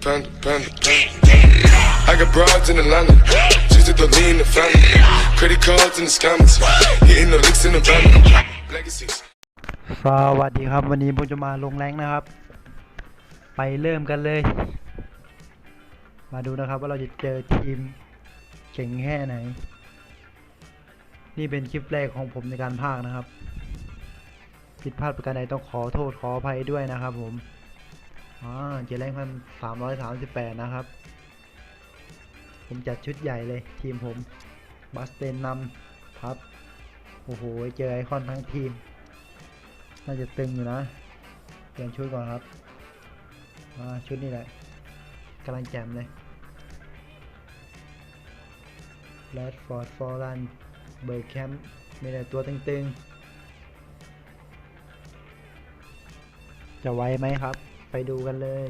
Panda, panda, panda. I got broads in Atlanta. Just to throw me in the family. Credit cards in the scammers. Hitting the licks in the van. Legacies. สวัสดีครับ วันนี้ผมจะมาลงแรงนะครับ ไปเริ่มกันเลย มาดูนะครับว่าเราจะเจอทีมเจ๋งแค่ไหน นี่เป็นคลิปแรกของผมในการพากนะครับ ผิดพลาดประการใดต้องขอโทษขออภัยด้วยนะครับผม อ่าเจอแรงพันสามร้อยสามสิบแปดนะครับ ผมจัดชุดใหญ่เลยทีมผมบัสเตนนำครับ โอ้โห เจอไอคอนทั้งทีม น่าจะตึงอยู่นะ เปลี่ยนชุดก่อนครับอ่าชุดนี้แหละกำลังแจมเลยแรดฟอร์ดฟอร์รันเบิร์กแคมป์มีแต่ตัวตึงๆ จะไวไหมครับ ไปดูกันเลย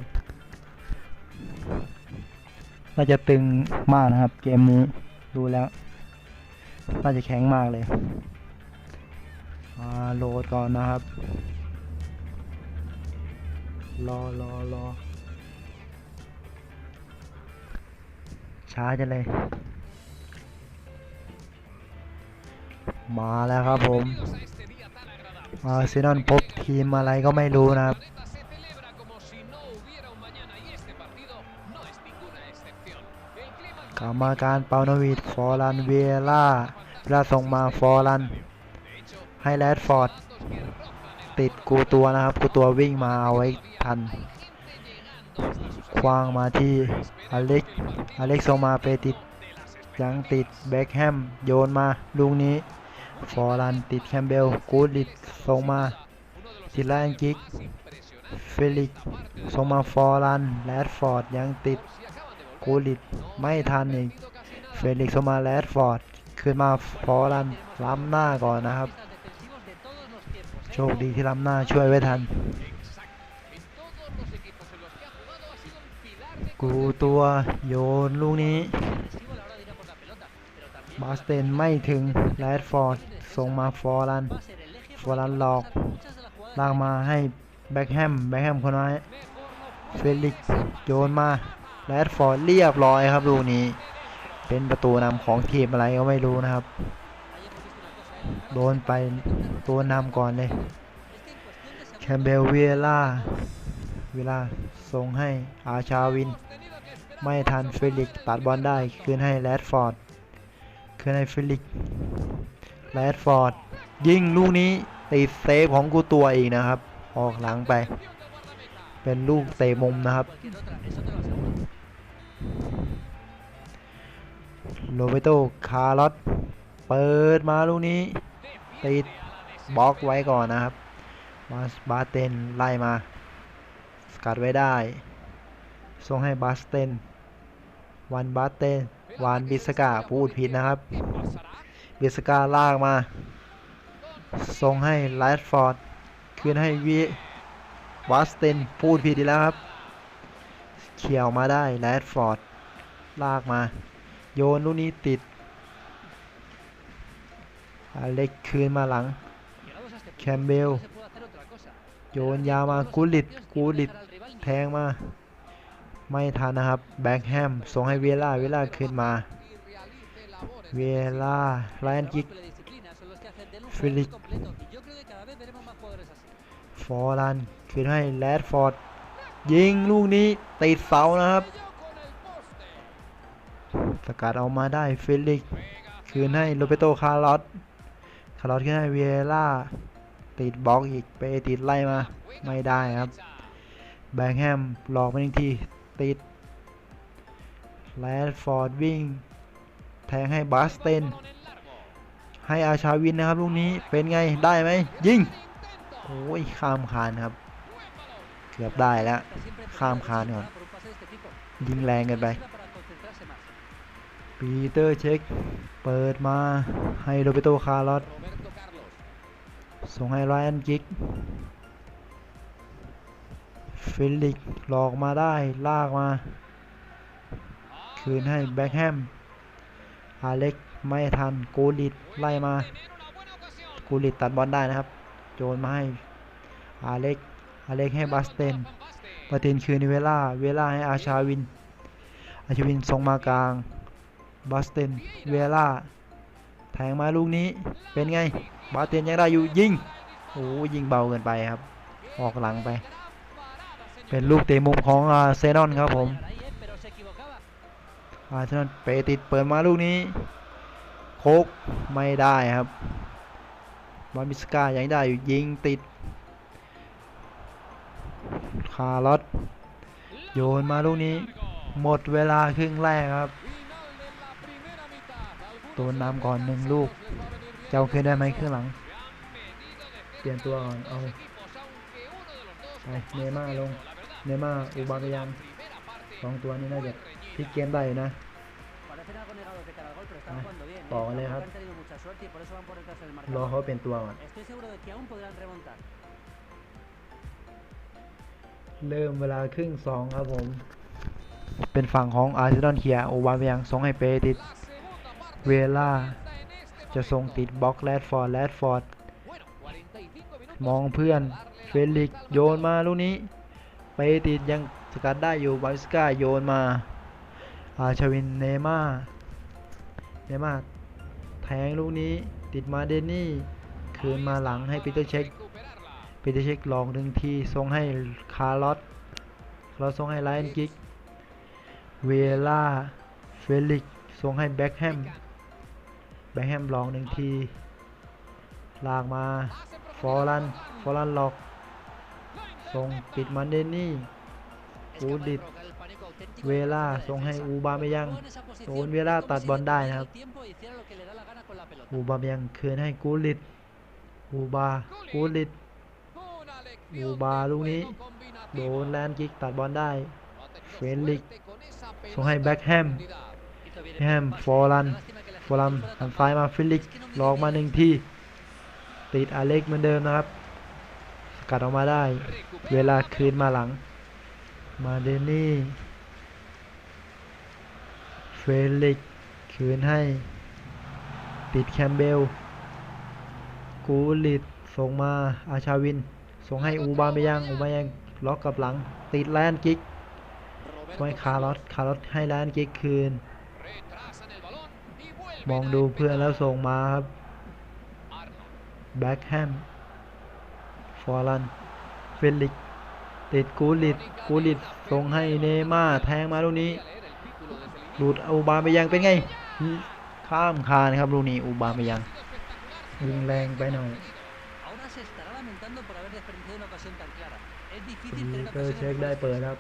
น่าจะตึงมากนะครับ เกมนี้ดูแล้ว น่าจะแข็งมากเลยอ่าโหลดก่อนนะครับ รอรอรอช้าจะเลย มาแล้วครับผมอาร์เซนอลพบทีมอะไรก็ไม่รู้นะครับ กรรมาการเปาโนวิดฟอร์ลันเวียล่าเวลาส่งมาฟอร์ลัน ให้แรดฟอร์ด ติดกูตัวนะครับ กูตัววิ่งมาเอาไว้ทัน ควางมาที่อเล็ก อเล็กส่งมาเปติด ยังติดแบ็คแฮมโยนมาลูกนี้ ฟอร์ลันติดแคมเบล กูดิดส่งมาติดแลนกิก เฟลิกส่งมาฟอร์ลันแรดฟอร์ดยังติด กูลิดไม่ทันอีกเฟลิกซ์ส่งมาแรดฟอร์ดขึ้นมาฟอร์ลันล้ำหน้าก่อนนะครับ โชคดีที่ล้ำหน้าช่วยไว้ทัน กูตัวโยนลูกนี้บาสเตนไม่ถึงแรดฟอร์ดส่งมาฟอร์ลันฟอร์ลันหลอกลากมาให้แบ็คแฮมแบ็คแฮมคนน้อยเฟลิกซ์โยนมา แรดฟอร์ดเรียบร้อยครับลูกนี้ เป็นประตูนำของทีมอะไรก็ไม่รู้นะครับ โดนไปตัวนำก่อนเลยแคมเบลเวล่าเวลาส่งให้อาชาวิน ไม่ทันเฟลิกตัดบอลได้ คืนให้แรดฟอร์ด คืนให้เฟลิกแรดฟอร์ด ยิงลูกนี้ติดเซฟของกูตัวเองนะครับ ออกหลังไป เป็นลูกเตะมุมนะครับ โรเบโตคาร์ลอสเปิดมาลูกนี้ติดบล็อกไว้ก่อนนะครับ มาสบาเตนไล่มาสกัดไว้ได้ ส่งให้บาสเตนวันบาสเตนวานบิสกาพูดผิดนะครับ บิสกาลากมาส่งให้ไลท์ฟอร์ดคืนให้วิวาสเตนพูดผิดอีกแล้วครับ เขี่ยวมาได้ไลท์ฟอร์ดลากมา โยนลูกนี้ติดอเล็กคืนมาหลัง แคมเบล โยนยาวมากูลิดกูลิดแทงมา ไม่ทันนะครับ แบ็คแฮม ส่งให้เวล่า เวล่าคืนมา เวล่าไลนกิกฟิลิกฟอร์ลันคืนให้แรดฟอร์ด ยิงลูกนี้ติดเสานะครับ สกัดเอามาได้เฟลิกคืนให้โรเบโตคาร์ลอสคาร์ลอสคืนให้เวล่าติดบล็อกอีกไปติดไล่มาไม่ได้ครับแบงแฮมหลอกมาอีกทีติดแรดฟอร์ดวิ่ง แทงให้บาสเตนให้อาชาวินนะครับลูกนี้เป็นไงได้ไหมยิงโอ้ยข้ามคานครับ เกือบได้แล้วข้ามคานก่อนยิงแรงเกินไป ปีเตอร์เช็ค เปิดมาให้โรเบโตคาร์ลอสส่งให้ไรอันกิกฟิลิกหลอกมาได้ลากมา คืนให้แบ็คแฮมอาเล็กไม่ทันกูลิดไล่มากูลิดตัดบอลได้นะครับ โจนมาให้อาเล็กอาเล็กให้บัสเตนประเด็นคือในเวลาเวลาให้อาชาวิน อาชาวินส่งมากลาง บัสเตนเวล่าแทงมาลูกนี้เป็นไง บาสเตนยังได้อยู่ยิงโอ้ยิงเบาเกินไปครับ ออกหลังไป เป็นลูกเตะมุมของอาร์เซนอลครับผมอาร์เซนอลเปติดเปิดมาลูกนี้ โคกไม่ได้ครับบอลมิสกายังได้อยู่ยิงติด คาร์ลอตโยนมาลูกนี้ หมดเวลาครึ่งแรกครับ ศูนย์ำก่อนหนึ่งลูกจะเอาคืนได้ไหมครึ่งหลัง เปลี่ยนตัวก่อนเอาไปเนม่าลงเนม่าอุบากยันสองตัวนี้น่าจะพลิกเกมได้นะต่อเลยครับรอเขาเป็นตัวก่อนเริ่มเวลาครึ่งสองครับผม เป็นฝั่งของอาร์เซนอลเคียโอบาเมียงสองให้เปติด เวลาจะส่งติดบล็อกแรดฟอร์ดแรดฟอร์ดมองเพื่อน เฟลิกโยนมาลูกนี้ ไปติดยังสกัดได้อยู่บาสกาโยนมา อาชวินเนม่า เนม่าแทงลูกนี้ติดมาเดนนี่ คืนมาหลังให้ปีเตอร์เช็คปีเตอร์เช็คลองหนึ่งทีส่งให้คาร์ลอตคาร์ลอตส่งให้ไลน์กิก เวล่า เฟลิกส่งให้แบ็คแฮม แบ็คแฮมลองหนึ่งที ลากมา ฟอรัน ฟอรันหลอกส่งปิดมันเดนนี่อูดิดเวลาส่งให้อูบาเมยังโดนเวลาตัดบอลได้นะครับ อูบาเมยังคืนให้กูลิดอูบา กูลิดอูบาลูกนี้ โดนแลนด์กิกตัดบอลได้ เฟลิกซ์ส่งให้แบ็คแฮมแฮม ฟอรัน ฟอรันหันซ้ายมาฟิลิกลอกมาหนึ่งทีติดอาเล็กเหมือนเดิมนะครับ สกัดออกมาได้ เวลาคืนมาหลัง มาเดนี่เฟลิกคืนให้ ติดแคมเบล กูลิดส่งมาอาชาวิน ส่งให้อูบาเมยังอูบาเมยังล็อกกับหลัง ติดแลนด์กิกส่งให้คาร์ลอสคาร์ลอสให้แลนด์กิกคืน มองดูเพื่อนแล้วส่งมาครับแบ็คแฮมฟอรันเฟลิกติดกูลิดกูลิดส่งให้เนม่าแทงมาลูกนี้หลุดอูบาเมยังเป็นไง ข้ามคานครับลูกนี้อูบาเมยังยิงแรงไปหน่อย Ahora se estará lamentando por haber desperdiciado una ocasión tan clara. Es ปี difícil tener เตอร์เช็คได้เปิดครับ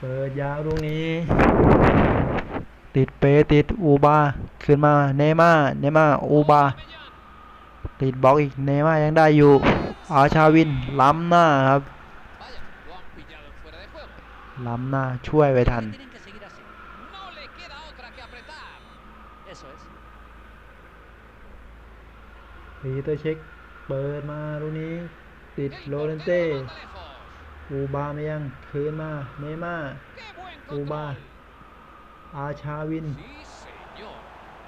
เปิดยาวลูกนี้ ติดเปติดอูบาขึ้นมาเนม่าเนม่าอูบาติดบล็อกอีกเนม่ายังได้อยู่อาชาวินล้ำหน้าครับล้ำหน้าช่วยไว้ทันปีเตอร์เช็คเปิดมาลูกนี้ ติดโรเลนเต้อูบาไม่ยังคืนมาเนม่าอูบา อาชาวิน Sí, señor.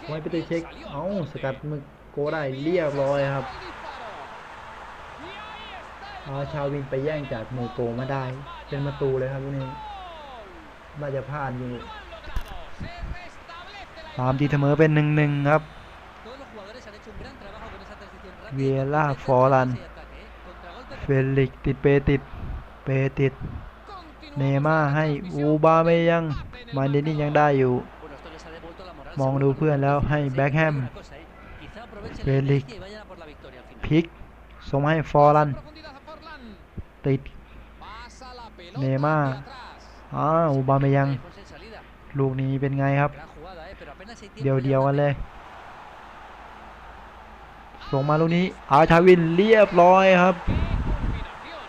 ไว้ ¡Qué ปีเตอร์ bien เช็ค salió el เอ้า corte! สกัดมือโกได้เรียบร้อยครับ El disparo. Y ahí está el อาชาวินไปแย่งจากมือโกมาได้ เป็นประตูเลยครับลูกนี้ gol. น่าจะพลาดอยู่ Lo han logrado. Se restablece la ตามที่เสมอเป็นหนึ่งหนึ่งครับ Todos los jugadores han hecho un gran trabajo con esa transición rápida. y Viela, completa Forlan. en fase y ataque, ¿eh? Contragolpe เฟลิกซ์ติดเปติด เปติด Continuamos เนม่า con la ให้ transmisión อูบาเมยัง Empate en el มาเดนนี่ยังได้อยู่ มองดูเพื่อนแล้วให้แบ็กแฮมเบลิกพิกส่งให้ฟอร์ลัน ติด เนม่าอ้าวบาเมยัง ลูกนี้เป็นไงครับ เดียวเดียวกันเลย ส่งมาลูกนี้อาชาวินเรียบร้อยครับ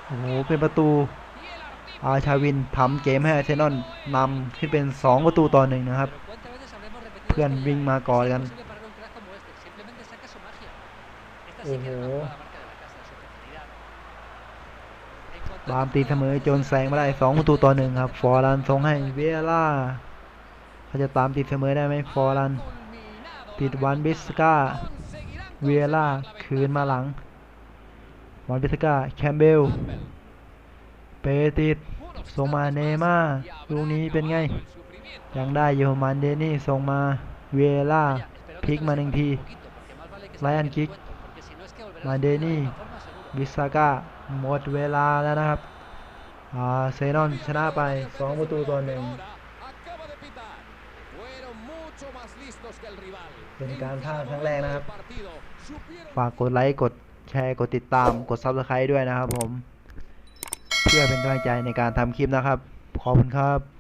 โอ้โห เป็นประตู อาชาวินทำเกมให้เซนนอนนำขึ้นเป็น 2 ประตูต่อหนึ่งนะครับ เพื่อนวิ่งมาก่อนกัน โอ้โหตามตีเสมอจนแซงไม่ได้ 2 ประตูต่อหนึ่งครับ ฟอรันส่งให้เวียร่าเขาจะตามติดเสมอได้ไหมฟอรัน ติดวันบิสกาเวียร่าคืนมาหลังวันบิสกาแคมเบล เปติดส่งมาเนม่าลูกนี้เป็นไง ยังได้อยู่มันเดนี่ส่งมาเวล่าพลิกมาหนึ่งทีไลอันคิกมาเดนี่วิสาก้าหมดเวลาแล้วนะครับอาเซนอนชนะไป 2 ประตูต่อหนึ่งเป็นการพลาครั้งแรกนะครับ ฝากกดไลค์ กดแชร์ กดติดตาม กด Subscribe ด้วยนะครับผม เพื่อเป็นกำลังใจในการทำคลิปนะครับ ขอบคุณครับ